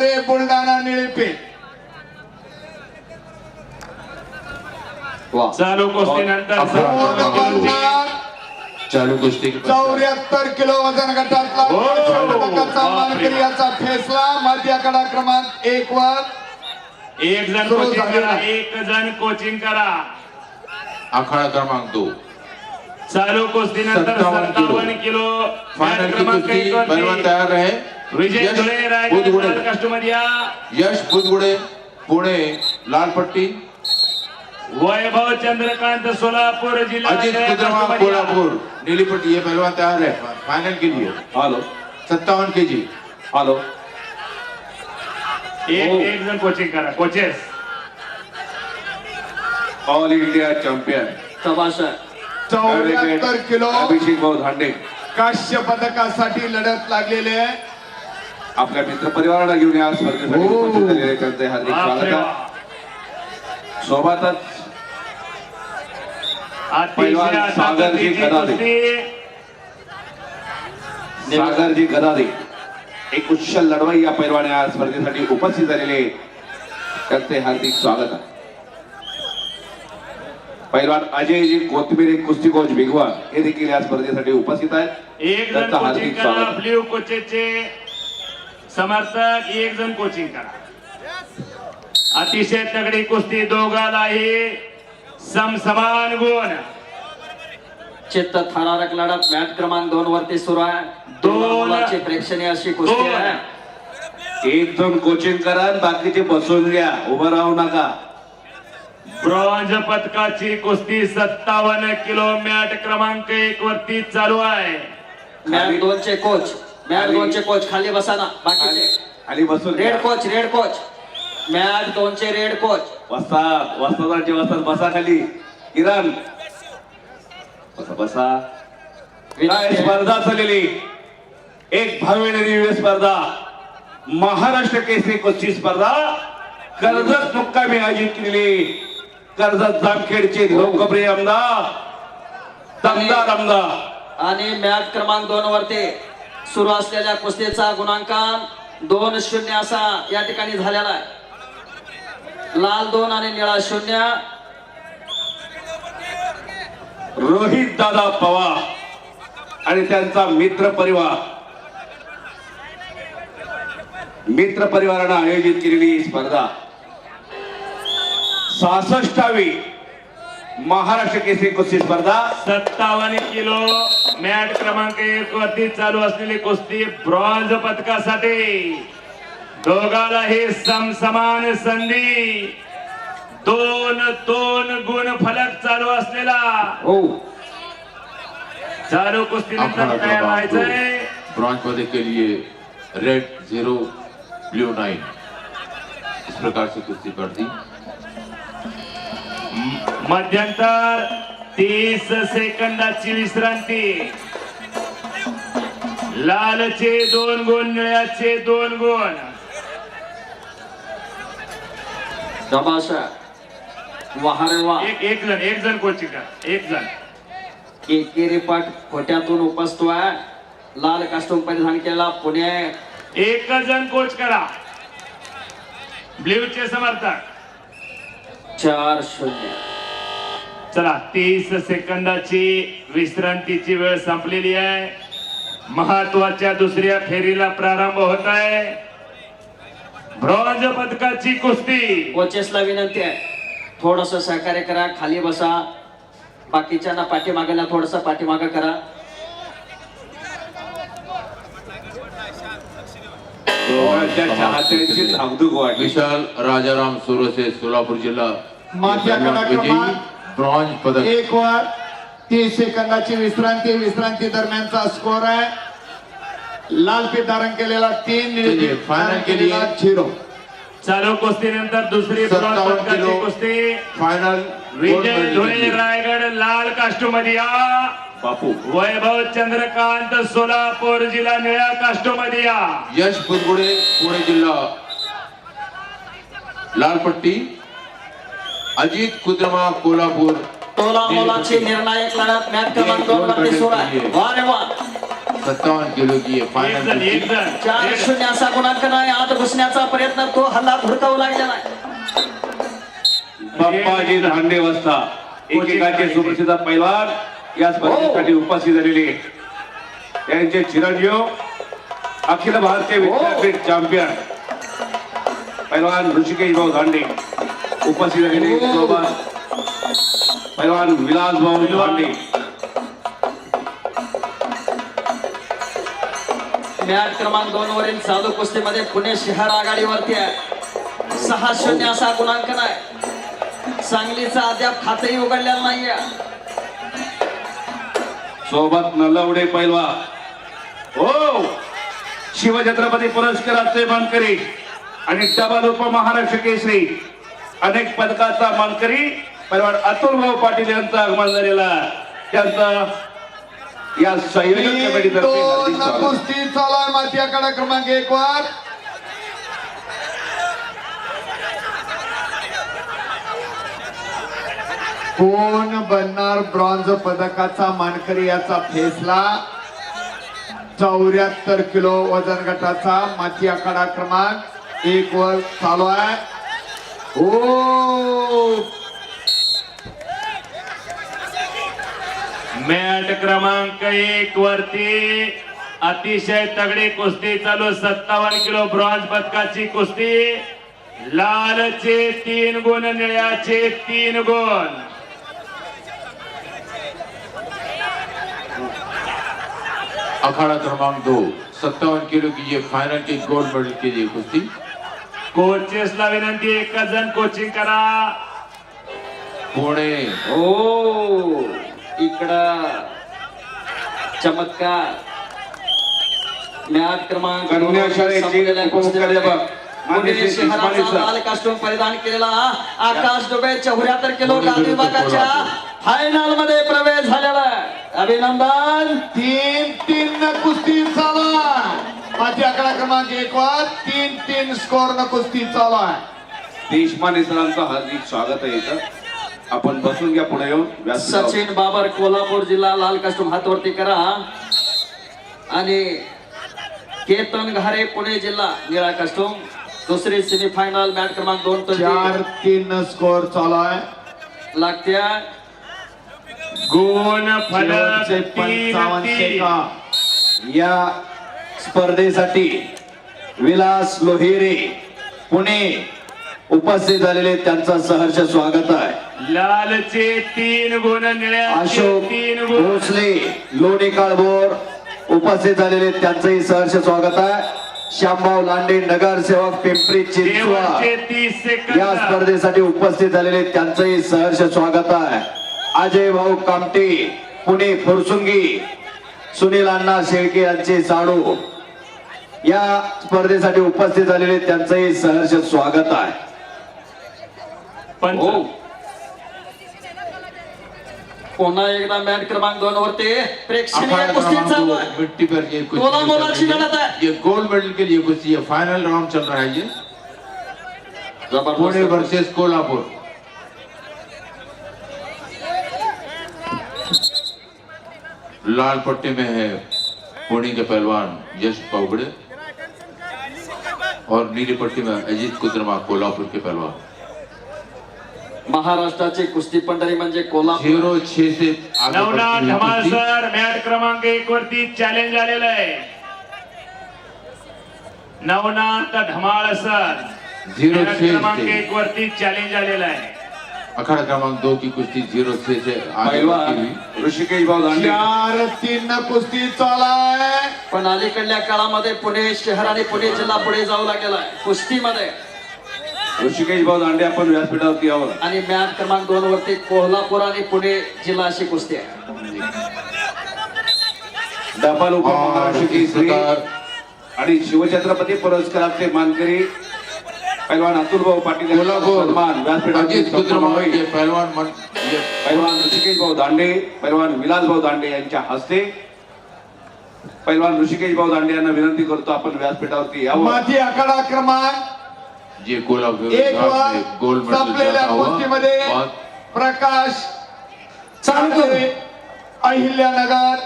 वाघमारे बुलढाणा निळेपेठ वा. चालू. पूर्ण क्रमांक चालू कुस्ती चौऱ्याहत्तर किलो वजन गटातला हो. पदकाचा मानकरी याचा फैसला. मध्य कडा क्रमांक एक वर. एक जण कोचिंग करा. आहे. एक जण कोचिंग करा. अखाड़ा क्रमांक दो. चालू कुस्तीनंतर सत्तावन्न किलो. सत्तावन्न किलो. फाइनल की क्रमांक कुस्ती तैयार रहे. विजय यश धुळे रायगड कस्टमर या यश बुधगुडे पुणे लाल पट्टी वैभव चंद्रकांत सोलापूर जिल्हा अजित कुद्रमा. कोल्हापुर. नीली पट्टी ये पहलवान तैयार है फाइनल के लिए हॅलो सत्तावन के जी हॅलो एक. एक जण कोचिंग करा. कोचेस ऑल इंडिया चॅम्पियन तमाशा. चौऱ्याहत्तर किलो. अभिषेक भाऊ धांडे. काश्य पदकासाठी लढत लागलेले आहे. आपल्या मित्र परिवाराला घेऊन या. स्पर्धेसाठी हो. उपस्थित झालेले त्यांचे हार्दिक स्वागत. आहे. सोबतच पैलवान सागरजी गदादे. सागरजी गदादे एक कुशल लढवाई या पैलवान या स्पर्धेसाठी उपस्थित झालेले त्यांचे हार्दिक स्वागत आहे. पैलवान अजयजी कोथमिरे कुस्ती कोच भिगवा हे देखील या स्पर्धेसाठी उपस्थित आहेत. त्यांचं हार्दिक स्वागत समर्थक एक जण कोचिंग करा. अतिशय तगडी कुस्ती दोघालाही समसमान गुण. चित्त थरारक लढत मॅच क्रमांक दोन वरती सुरू आहे. दोन. दोन प्रेक्षणीय अशी कुस्ती दोन. आहे. एक जण कोचिंग करा आणि बाकीचे बसून घ्या. उभं राहू नका. ब्रॉन्झ पदकाची कुस्ती सत्तावन्न किलो मॅट क्रमांक एक वरती चालू आहे. मॅच दोनचे कोच मॅच खाली. दोनचे कोच खाली बसा ना बाकीचे आणि बसून घ्या. Red coach red coach. Match दोनचे रेड कोच. वस्ताद वस्तादाचे वस्ताद बसा खाली. किरण. बसा बसा. काय. स्पर्धा चाललेली? एक दिव्य स्पर्धा. महाराष्ट्र केसरी कुस्ती स्पर्धा. कर्जत मुक्कामी आयोजित केलेली. कर्जत जामखेडचे लोकप्रिय आमदार. दमदार आमदार. आणि मॅच क्रमांक दोन वरती. सुरू असलेल्या कुस्तीचा गुणांकन दोन शून्य असा या ठिकाणी झालेला आहे. लाल दोन आणि निळा शून्य. रोहित दादा पवार आणि त्यांचा मित्र परिवार. मित्र परिवारानं आयोजित केलेली ही स्पर्धा. सहासष्टावी महाराष्ट्र केसरी कुस्ती स्पर्धा. सत्तावन्न किलो. मॅट क्रमांक एक वरती चालू असलेली कुस्ती ब्रॉन्झ पदकासाठी. दोघालाही समसमान संधी. दोन दोन गुण फलक चालू असलेला. हो. चालू तयार क्रमांक व्हायचंय ब्रॉन्ज पदक के लिए रेड ज़ीरो ब्लू नाइन इस प्रकार से कुश्ती पड़ती मध्यंतर तीस सेकंदाची विश्रांती. लालचे दोन गुण निळ्याचे दोन गुण. तमाशा. वाहरे वा. एक एक जण एक जण कोचिंग करा एक जण. केकेरी पट खोट्यातून उपसतो आहे लाल कास्टूम परिधान केला पुणे. एक जण कोच करा. ब्ल्यूचे समर्थक. चार शून्य. चला तीस सेकंदाची विश्रांतीची वेळ संपलेली आहे. महत्त्वाच्या दुसऱ्या फेरीला प्रारंभ होत आहे. ब्रॉन्झ पदकाची कुस्ती. कोचेसला विनंती आहे. थोडस सहकार्य करा खाली बसा. बाकीच्यांना पाठीमागायला थोडस पाठीमागं करा. दोघांच्या चाहत्यांची धाकधूक वाढली. विशाल राजाराम सुरसे सोलापुर जिला माथ्या कडा पदक एक वर तीस सेकंदाची विश्रांती विश्रांती दरम्यानचा स्कोर आहे. लाल पीठ धारण केलेला तीन फायनल धारण के लिए. केलेला झिरो. चालू कुस्तीनंतर दुसरी ब्रॉन्झ पदकाची. कुस्ती. फाइनल विजय धुळे रायगड लाल कास्टोमध्ये या बापू. वैभव चंद्रकांत सोलापूर जिल्हा निळ्या कास्टोमध्ये या यश बुदगुडे पुणे जिल्हा. लाल पट्टी. अजित कुद्रमा कोल्हापूर. तोला मोलाची निर्णायक लढत मॅच क्रमांक दोन वा किलो की चार शून्य असा गुणांकन आहे आत घुसण्याचा प्रयत्न तो हल्ला धुडकावू लागलेला आहे. बाप्पाजी धांडे वस्ता एकेकाचे सुप्रसिद्ध पैलवान या स्पर्धेसाठी उपस्थित झालेले. यांचे चिरंजीव अखिल भारतीय विद्यापीठ चॅम्पियन पैलवान ऋषिकेश भाऊ धांडे. उपस्थित झालेले सोबत पैलवान विलास भाऊ धांडे मॅट क्रमांक दोन वरील चालू कुस्तीमध्ये पुणे शहर आघाडीवरती आहे. सहा शून्य असा गुणांकन आहे सांगलीचा अद्याप खातही उघडलेला नाहीये. सोबत नलवडे पैलवा. हो! शिवछत्रपती पुरस्काराचे मानकरी आणि डबल उपमहाराष्ट्र केसरी. अनेक पदकाचा मानकरी पैलवान अतुल भाऊ पाटील यांचा आगमन झालेला त्यांचा या संयोजक कमिटीतर्फे. कुस्ती चालू आहे माती आखाडा क्रमांक एक वर. कोण बनणार ब्रॉन्झ पदकाचा मानकरी याचा फेसला? चौऱ्याहत्तर किलो वजन गटाचा माती आखाडा क्रमांक एक वर चालू आहे. ओ मॅट क्रमांक एक वरती अतिशय तगडी कुस्ती चालू सत्तावन्न किलो ब्रॉन्झ पदकाची कुस्ती. लालचे तीन गुण निळ्याचे तीन गुण. अखाड़ा क्रमांक दो. सत्तावन किलो की ये फाइनल की गोल्ड मेडल के लिए कुश्ती कोचेसला विनंती एकच जण कोचिंग करा. पुणे. ओ इकडं. चमत्कार. मॅट क्रमांक कन्या शाळेची संपलेल्या कुस्तीमध्ये उपमुख्याध्यापक मान्य पुणे श्री शहराचा इस्माईल सर. लाल कास्टूम परिधान केलेला आकाश डोबे चौऱ्याहत्तर किलो विरुद्ध विभागाच्या. फायनलमध्ये प्रवेश झालेला आहे. अभिनंदन. तीन तीन न कुस्ती चालू आकडा क्रमांक एक वर तीन तीन स्कोर न कुस्ती चालू आहे. देशमाने सरांचं हार्दिक स्वागत आहे इथं. आपण बसून घ्या पुढे येऊन. सचिन बाबर कोल्हापूर जिल्हा लाल कास्टूम हातवरती करा. आणि केतन घारे पुणे जिल्हा निळा कास्टूम. दुसरी सेमीफायनल मॅच क्रमांक दोन चार तीन स्कोर चालू आहे. लागत्या गुण फलक या स्पर्धेसाठी विलास लोहिरे पुणे उपस्थित झालेले त्यांचं सहर्ष स्वागत आहे. लालचे तीन गुण अशोक तीन भोसले लोणी काळभोर उपस्थित झालेले त्यांचंही सहर्ष स्वागत आहे. श्यामभाऊ लांडे नगरसेवक पिंपरी तीस या स्पर्धेसाठी उपस्थित झालेले त्यांचंही सहर्ष स्वागत आहे. अजय भाऊ कामटे पुणे फुरसुंगी सुनील अण्णा शेळके यांचे साडू या स्पर्धेसाठी उपस्थित झालेले त्यांचंही सहर्ष स्वागत आहे. पंच हो. पुन्हा एकदा मॅच क्रमांक दोन वरती प्रेक्षणीय कुस्ती चालू मिट्टी पर ये है। ये गोल्ड मेडल के लिए है. फाइनल राउंड चल रहा है ये. पुणे जबरदस्त वर्सेस कोल्हापुर. लाल पट्टी में है पुणे के पहलवान यश पावगड़े और नीली पट्टी में अजीत कुद्रमा कोल्हापुर के पहलवान। महाराष्ट्राची कुस्ती पंढरी म्हणजे कोल्हापूर। जीरो छह से आगे नवनाथ धमाल। सर मॅट क्रमांक एक वरती चॅलेंज आलेलं आहे. Navnath Dhamal sir Zero mat क्रमांक से एक वरती चॅलेंज आलेलं आहे. अखाड़ा क्रमांक दो की कुश्ती जीरो छह से आगे हुई ऋषिकेश भाऊ दांडे। चार तीन न कुस्ती चालू आहे पण अलीकडल्या काळामध्ये पुणे शहर आणि पुणे जिल्हा पुढे जाऊ लागलेला आहे कुस्तीमध्ये ऋषिकेश भाऊ दांडे आपण व्यासपीठावरती यावं आणि मॅच क्रमांक दोन वरती कोल्हापूर आणि पुणे जिल्हा अशी कुस्ती आहे. डबल उपमहाराष्ट्र केसरी आणि शिवछत्रपती पुरस्काराचे मानकरी पैलवान अतुल भाऊ पाटील कोल्हापुर सन्मान. ये पहलवान पैलवान ऋषिकेश भाऊ दांडे पैलवान विलास भाऊ दांडे यांच्या हस्ते पैलवान ऋषिकेश भाऊ दांडे यांना विनंती करतो आपण व्यासपीठावरती यावं. माती आखाडा क्रमांक ये कोल्हापुर संपलेल्या प्रकाश चालू चांदे, अहिल्यानगर.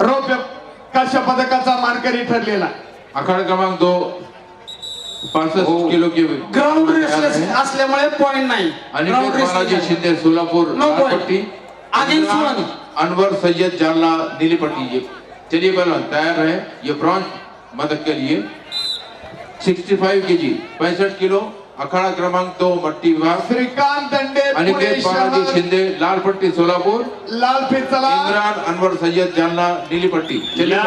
रौप्य काश्य पदकाचा मानकरी ठरलेला. अखाड़ा क्रमांक दो. पासष्ट किलो के ग्राउंड रेसलेस असल्यामुळे पॉइंट नाही. बालाजी आहे. शिंदे सोलापुर. पट्टी. अनवर सैयद जालना नीली पट्टी ये चलिए पहलवान तैयार है ये ब्रॉन्ज पदक के लिए. 65 केजी पैंसठ किलो. अखाड़ा क्रमांक दो मट्टी विभाग. श्रीकांत दंडे अनिकेत बालाजी शिंदे लाल पट्टी सोलापुर. लाल फिरचला इमरान अनवर सैयद जालना नीली पट्टी चलिए